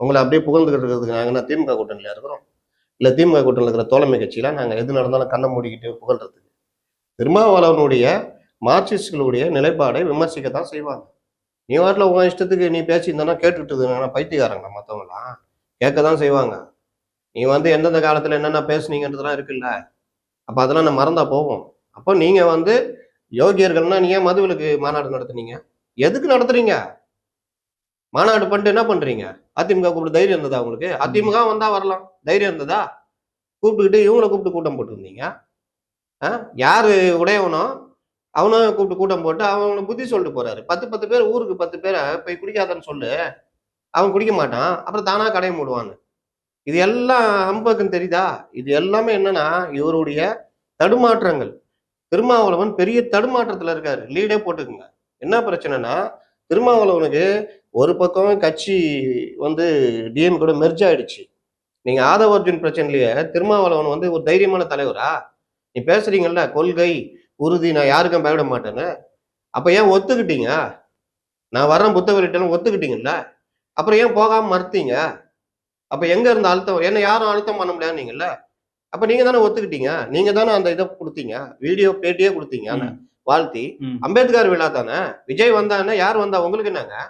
உங்களை அப்படியே புகழ்ந்துக்கிட்டு இருக்கிறதுக்கு நாங்கள் என்ன திமுக கூட்டணியில் இருக்கிறோம்? இல்லை திமுக கூட்டணியில் இருக்கிற தோழமை கட்சியெலாம் நாங்கள் எது நடந்தாலும் கண்ணை மூடிக்கிட்டு புகழ்றதுக்கு. திருமாவளவனுடைய மார்க்சிஸ்டுகளுடைய நிலைப்பாடை விமர்சிக்கத்தான் செய்வாங்க. நீ வாட்டில் உன் இஷ்டத்துக்கு நீ பேசியிருந்தனா கேட்டுக்கிட்டு இருந்தாங்கன்னா பைத்தியக்காரங்க மற்றவங்களாம் கேட்க தான் செய்வாங்க. நீ வந்து எந்தெந்த காலத்தில் என்னென்ன பேசுனீங்கன்றதுலாம் இருக்குல்ல? அப்போ அதெல்லாம் நான் மறந்தா போவோம் அப்போ நீங்கள் வந்து யோகியர்கள்னா நீ ஏன் மதுவிலுக்கு மாநாடு நடத்துனீங்க? எதுக்கு நடத்துறீங்க? மாநாடு பண்ணிட்டு என்ன பண்றீங்க? அதிமுக கூப்பிட்டு தைரியம் இருந்ததா உங்களுக்கு? அதிமுக வந்தா வரலாம். தைரியம் இருந்ததா? கூப்பிட்டுக்கிட்டு இவங்கள கூப்பிட்டு கூட்டம் போட்டிருந்தீங்க. ஆ? யாரு உடையவனோ அவனும் கூப்பிட்டு கூட்டம் போட்டு அவனை புத்தி சொல்லிட்டு போறாரு. பத்து பத்து பேர் ஊருக்கு பத்து பேரை போய் குடிக்காதன்னு சொல்லு. அவன் குடிக்க மாட்டான். அப்புறம் தானா கடையை மூடுவான்னு. இது எல்லாம் அம்பக்குன்னு தெரியுதா? இது எல்லாமே என்னன்னா இவருடைய தடுமாற்றங்கள். திருமாவளவன் பெரிய தடுமாற்றத்துல இருக்காரு. லீடே போட்டுக்குங்க. என்ன பிரச்சனைனா திருமாவளவனுக்கு ஒரு பக்கம் கட்சி வந்து டிஎம் கூட மெர்ஜ் ஆயிடுச்சு. நீங்க ஆதவ அர்ஜுன் பிரச்சனையிலேயே திருமாவளவன் வந்து ஒரு தைரியமான தலைவரா? நீ பேசுறீங்கல்ல கொள்கை உறுதி நான் யாருக்கும் பயப்பட மாட்டேன்னு. அப்ப ஏன் ஒத்துக்கிட்டீங்க? நான் வரேன் புத்தகரிட்டேன்னு ஒத்துக்கிட்டீங்கல்ல? அப்புறம் ஏன் போகாம மறுத்தீங்க? அப்ப எங்க இருந்த அழுத்தம் என்ன யாரும் அழுத்தம் பண்ண முடியாது நீங்கல்ல அப்ப நீங்க தானே ஒத்துக்கிட்டீங்க? நீங்க தானே அந்த இதை கொடுத்தீங்க? வீடியோ பேட்டியே கொடுத்தீங்க. வாழ்த்தி. அம்பேத்கர் விழா தானே? விஜய் வந்தானே யார் வந்தா? உங்களுக்கு என்னங்க?